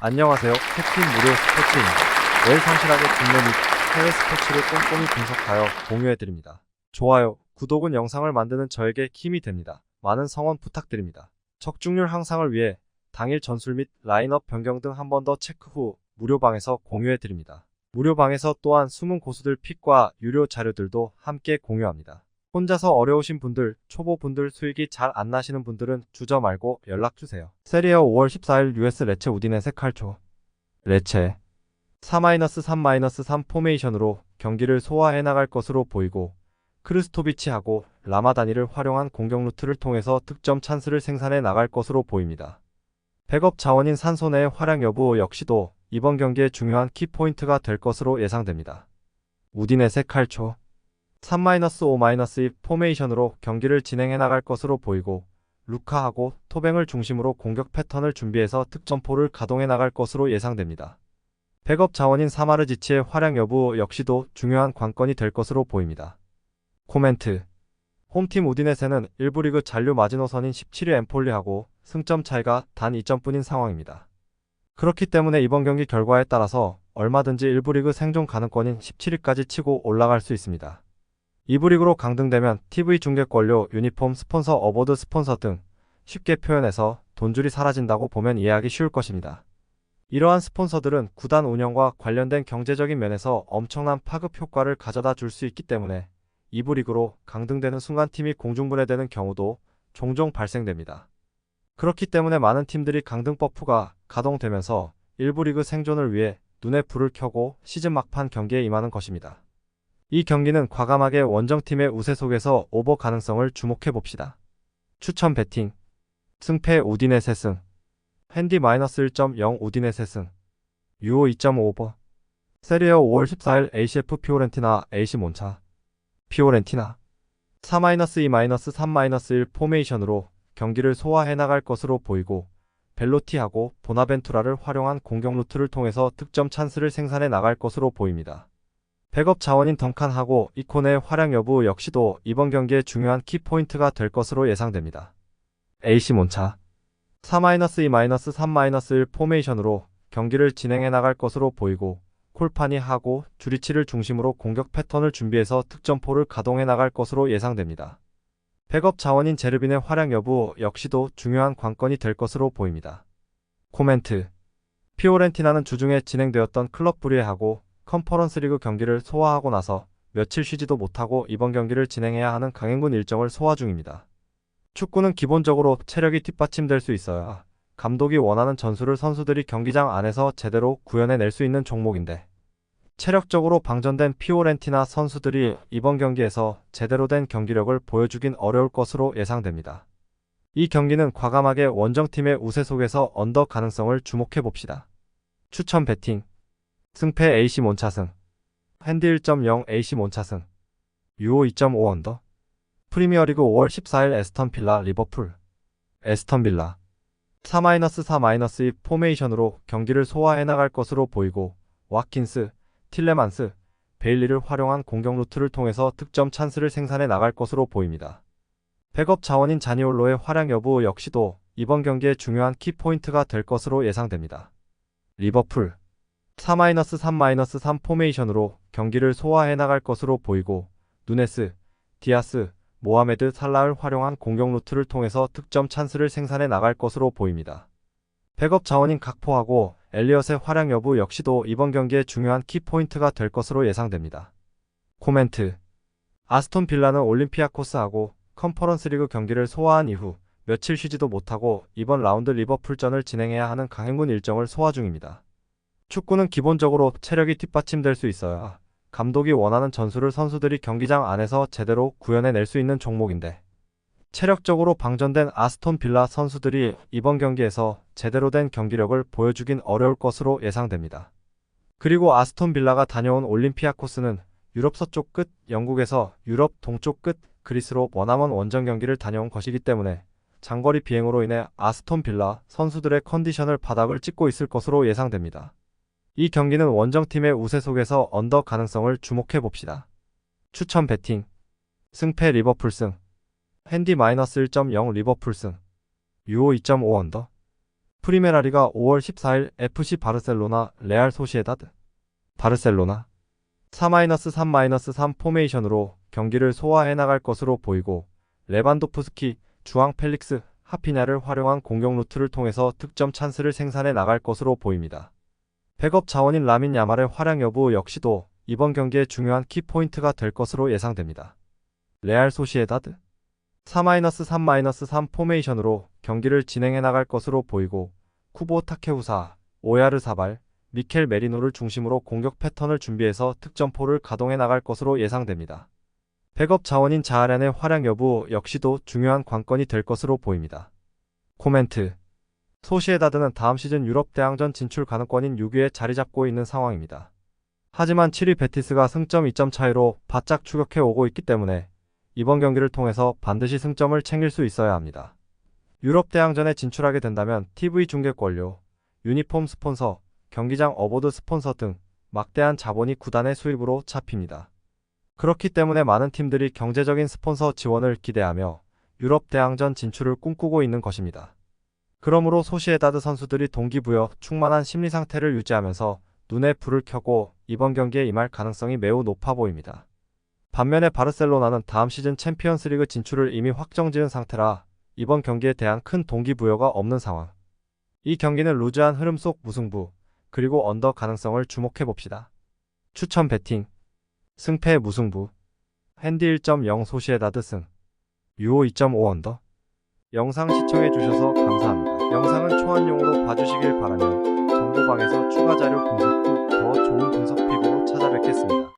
안녕하세요. 캡틴 무료. 매일 성실하게 국내 및 해외 스포츠를 꼼꼼히 분석하여 공유해드립니다. 좋아요, 구독은 영상을 만드는 저에게 힘이 됩니다. 많은 성원 부탁드립니다. 적중률 향상을 위해 당일 전술 및 라인업 변경 등 한 번 더 체크 후 무료방에서 공유해드립니다. 무료방에서 또한 숨은 고수들 픽과 유료 자료들도 함께 공유합니다. 혼자서 어려우신 분들, 초보 분들 수익이 잘 안 나시는 분들은 주저 말고 연락주세요. 세리어 5월 14일 US 레체 우디넷의 칼초. 레체 4-3-3 포메이션으로 경기를 소화해 나갈 것으로 보이고 크르스토비치하고 라마다니를 활용한 공격 루트를 통해서 득점 찬스를 생산해 나갈 것으로 보입니다. 백업 자원인 산소 내의 활약 여부 역시도 이번 경기의 중요한 키포인트가 될 것으로 예상됩니다. 우디넷의 칼초 3-5-2 포메이션으로 경기를 진행해 나갈 것으로 보이고 루카하고 토뱅을 중심으로 공격 패턴을 준비해서 득점포를 가동해 나갈 것으로 예상됩니다. 백업 자원인 사마르지치의 활약 여부 역시도 중요한 관건이 될 것으로 보입니다. 코멘트 홈팀 우디넷에는 1부 리그 잔류 마지노선인 17위 엠폴리하고 승점 차이가 단 2점뿐인 상황입니다. 그렇기 때문에 이번 경기 결과에 따라서 얼마든지 1부 리그 생존 가능권인 17위까지 치고 올라갈 수 있습니다. 2부 리그로 강등되면 TV 중계권료, 유니폼, 스폰서, 어보드 스폰서 등 쉽게 표현해서 돈줄이 사라진다고 보면 이해하기 쉬울 것입니다. 이러한 스폰서들은 구단 운영과 관련된 경제적인 면에서 엄청난 파급 효과를 가져다 줄 수 있기 때문에 2부 리그로 강등되는 순간 팀이 공중분해되는 경우도 종종 발생됩니다. 그렇기 때문에 많은 팀들이 강등 버프가 가동되면서 1부 리그 생존을 위해 눈에 불을 켜고 시즌 막판 경기에 임하는 것입니다. 이 경기는 과감하게 원정팀의 우세 속에서 오버 가능성을 주목해 봅시다. 추천 배팅. 승패 우디넷의 승. 핸디 마이너스 1.0 우디넷의 승. 유오 2.5 오버. 세리어 5월 14일 ACF 피오렌티나 AC 몬차. 피오렌티나. 4-2-3-1 포메이션으로 경기를 소화해 나갈 것으로 보이고 벨로티하고 보나벤투라를 활용한 공격 루트를 통해서 득점 찬스를 생산해 나갈 것으로 보입니다. 백업 자원인 덩칸하고 이콘의 활약 여부 역시도 이번 경기의 중요한 키포인트가 될 것으로 예상됩니다. AC 몬차 4-2-3-1 포메이션으로 경기를 진행해 나갈 것으로 보이고 콜파니 하고 주리치를 중심으로 공격 패턴을 준비해서 득점포를 가동해 나갈 것으로 예상됩니다. 백업 자원인 제르빈의 활약 여부 역시도 중요한 관건이 될 것으로 보입니다. 코멘트 피오렌티나는 주중에 진행되었던 클럽 불의하고 컨퍼런스 리그 경기를 소화하고 나서 며칠 쉬지도 못하고 이번 경기를 진행해야 하는 강행군 일정을 소화 중입니다. 축구는 기본적으로 체력이 뒷받침될 수 있어야 감독이 원하는 전술을 선수들이 경기장 안에서 제대로 구현해낼 수 있는 종목인데 체력적으로 방전된 피오렌티나 선수들이 이번 경기에서 제대로 된 경기력을 보여주긴 어려울 것으로 예상됩니다. 이 경기는 과감하게 원정팀의 우세 속에서 언더 가능성을 주목해 봅시다. 추천 배팅 승패 AC 몬차승. 핸디 1.0 AC 몬차승. 유오 2.5 언더. 프리미어리그 5월 14일 에스턴 필라 리버풀. 에스턴 빌라. 4-4-2 포메이션으로 경기를 소화해 나갈 것으로 보이고 와킨스, 틸레만스, 베일리를 활용한 공격 루트를 통해서 득점 찬스를 생산해 나갈 것으로 보입니다. 백업 자원인 자니올로의 활약 여부 역시도 이번 경기의 중요한 키포인트가 될 것으로 예상됩니다. 리버풀 4-3-3 포메이션으로 경기를 소화해 나갈 것으로 보이고 누네스, 디아스, 모하메드 살라를 활용한 공격 루트를 통해서 득점 찬스를 생산해 나갈 것으로 보입니다. 백업 자원인 각포하고 엘리엇의 활약 여부 역시도 이번 경기의 중요한 키포인트가 될 것으로 예상됩니다. 코멘트 아스톤 빌라는 올림피아코스하고 컨퍼런스 리그 경기를 소화한 이후 며칠 쉬지도 못하고 이번 라운드 리버풀전을 진행해야 하는 강행군 일정을 소화 중입니다. 축구는 기본적으로 체력이 뒷받침될 수 있어야 감독이 원하는 전술을 선수들이 경기장 안에서 제대로 구현해낼 수 있는 종목인데 체력적으로 방전된 아스톤 빌라 선수들이 이번 경기에서 제대로 된 경기력을 보여주긴 어려울 것으로 예상됩니다. 그리고 아스톤 빌라가 다녀온 올림피아코스는 유럽 서쪽 끝 영국에서 유럽 동쪽 끝 그리스로 머나먼 원정 경기를 다녀온 것이기 때문에 장거리 비행으로 인해 아스톤 빌라 선수들의 컨디션을 바닥을 찍고 있을 것으로 예상됩니다. 이 경기는 원정팀의 우세 속에서 언더 가능성을 주목해 봅시다. 추천 배팅. 승패 리버풀 승. 핸디 마이너스 1.0 리버풀 승. 유오 2.5 언더. 프리메라리가 5월 14일 FC 바르셀로나 레알 소시에다드. 바르셀로나. 4-3-3-3 포메이션으로 경기를 소화해 나갈 것으로 보이고 레반도프스키, 주앙 펠릭스, 하피냐를 활용한 공격 루트를 통해서 득점 찬스를 생산해 나갈 것으로 보입니다. 백업 자원인 라민 야말의 활약 여부 역시도 이번 경기의 중요한 키포인트가 될 것으로 예상됩니다. 레알 소시에다드 4-3-3-3 포메이션으로 경기를 진행해 나갈 것으로 보이고 쿠보 타케우사, 오야르 사발, 미켈 메리노를 중심으로 공격 패턴을 준비해서 득점포를 가동해 나갈 것으로 예상됩니다. 백업 자원인 자아란의 활약 여부 역시도 중요한 관건이 될 것으로 보입니다. 코멘트 소시에다드는 다음 시즌 유럽 대항전 진출 가능권인 6위에 자리 잡고 있는 상황입니다. 하지만 7위 베티스가 승점 2점 차이로 바짝 추격해 오고 있기 때문에 이번 경기를 통해서 반드시 승점을 챙길 수 있어야 합니다. 유럽 대항전에 진출하게 된다면 TV 중계 권료, 유니폼 스폰서, 경기장 어보드 스폰서 등 막대한 자본이 구단의 수입으로 잡힙니다. 그렇기 때문에 많은 팀들이 경제적인 스폰서 지원을 기대하며 유럽 대항전 진출을 꿈꾸고 있는 것입니다. 그러므로 소시에 다드 선수들이 동기부여 충만한 심리 상태를 유지하면서 눈에 불을 켜고 이번 경기에 임할 가능성이 매우 높아 보입니다. 반면에 바르셀로나는 다음 시즌 챔피언스리그 진출을 이미 확정지은 상태라 이번 경기에 대한 큰 동기부여가 없는 상황. 이 경기는 루즈한 흐름 속 무승부, 그리고 언더 가능성을 주목해 봅시다. 추천 배팅 승패 무승부 핸디 1.0 소시에다드 승 유호 2.5 언더 영상 시청해 주셔서 감사합니다. 영상은 초안용으로 봐주시길 바라며 정보방에서 추가 자료 분석 후 더 좋은 분석 픽으로 찾아뵙겠습니다.